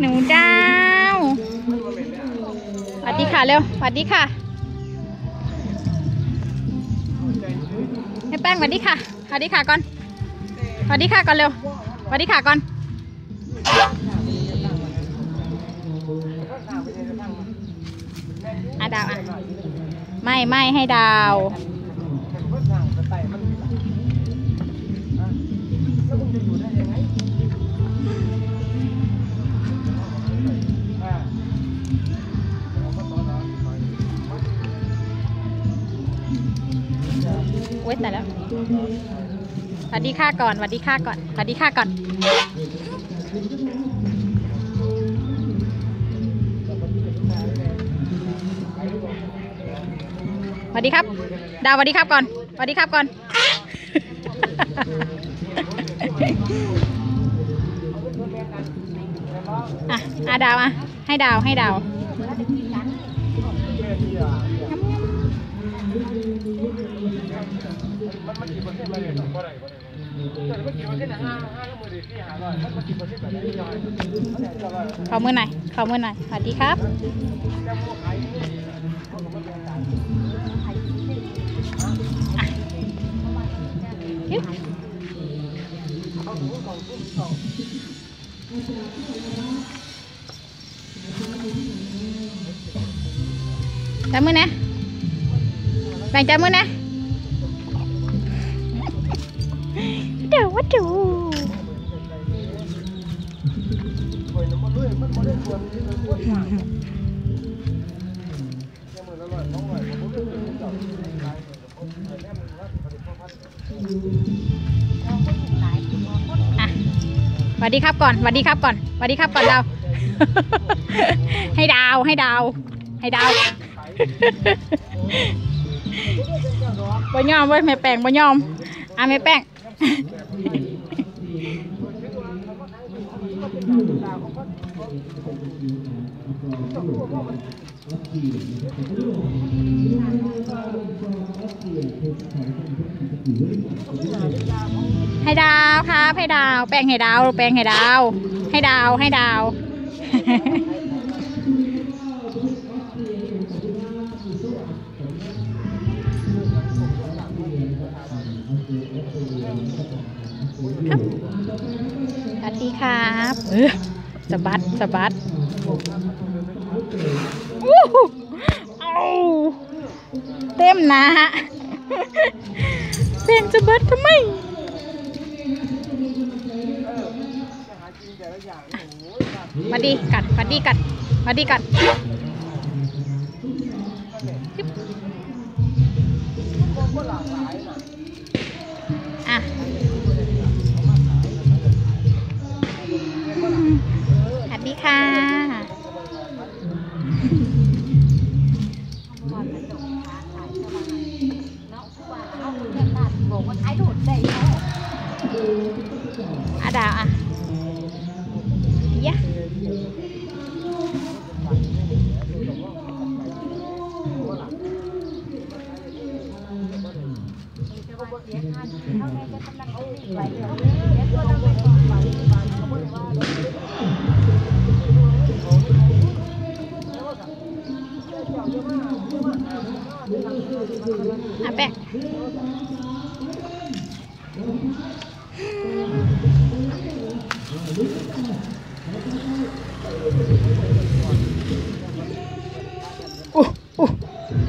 หนูเจ้าสวัสดีค่ะเร็วสวัสดีค่ะให้แป้งสวัสดีค่ะสวัสดีค่ะก่อนสวัสดีค่ะก่อนเร็วสวัสดีค่ะก่อนอะดาวอะ ไม่ไม่ให้ดาว อ๊ยแต่แล้วสวัสดีค่ะก่อนสวัสดีค่ะก่อนสวัสดีค่ะก่อน สวัสดีครับ ดาวสวัสดีครับก่อนสวัสดีครับก่อน อะอะดาวอะให้ดาวให้ดาว ขอมือหน่อยขอมือหน่อยสวัสดีครับจับมือนะแบ่งจับมือนะ เดี๋ยววัดดูอะสวัสดีครับก่อนสวัสดีครับก่อนสวัสดีครับก่อนดาวให้ดาวให้ดาว ให้ดาวบ่ยอมเว้ยแม่แป้งบ่ยอมอะแม่แป้ง ให้ดาวครับให้ดาว แป้งให้ดาว แป้งให้ดาว ให้ดาว ให้ดาว ครับสวัสดีครับเออสะบัดสะบัดอู้หูเอาเต็มหนะฮะเพลงสะบัดทำไมมาดีกัดมาดีกัดมาดีกัด อาดา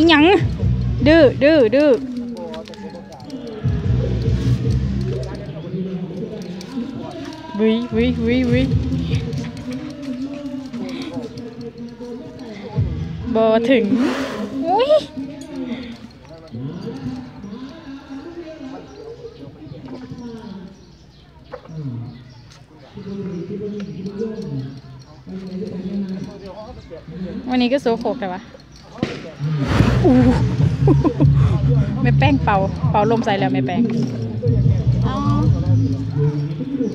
อีหยังดื้อดื้อดื้อวิวิวิวิบอถึงอุ้ยวันนี้ก็โซโคกแต่ว่า อู้ไม่แป้งเป่า เป่าลมใส่แล้วไม่แป้งอ๋อ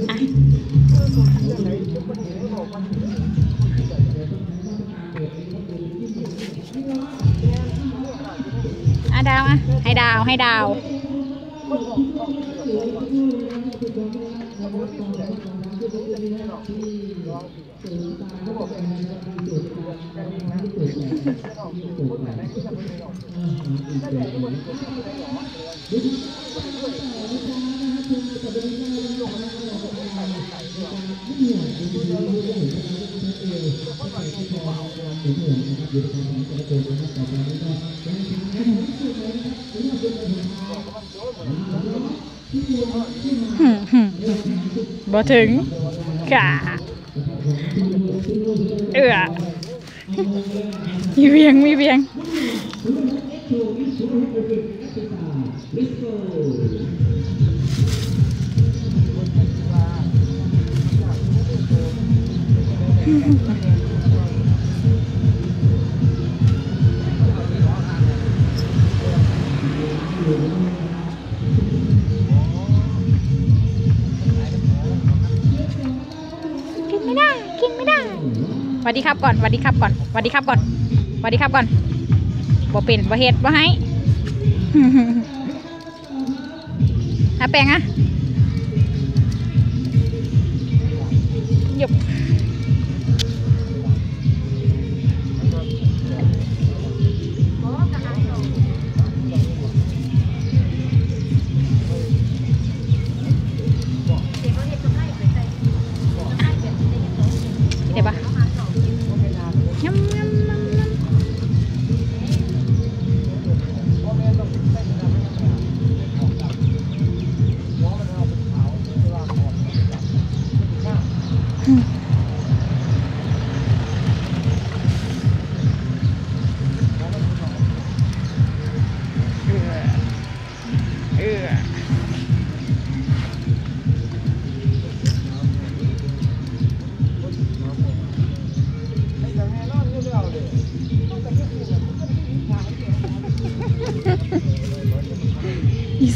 อะอะดาวอะ ให้ดาวให้ดาว อหึ่มหึ่ม บ่ถึงกะเอือมีเวียงมีเวียงกิน วัสดีครับก่อนสวัสดีครับก่อนสวัสดีครับก่อนสวัสดีครับก่อนบ่เป็นบ่เฮ็ดบ่ให้อาแปลงอะ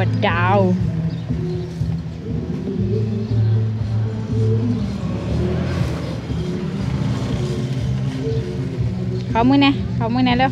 บัดอ เขามือแน่เขามือแน่เร็ว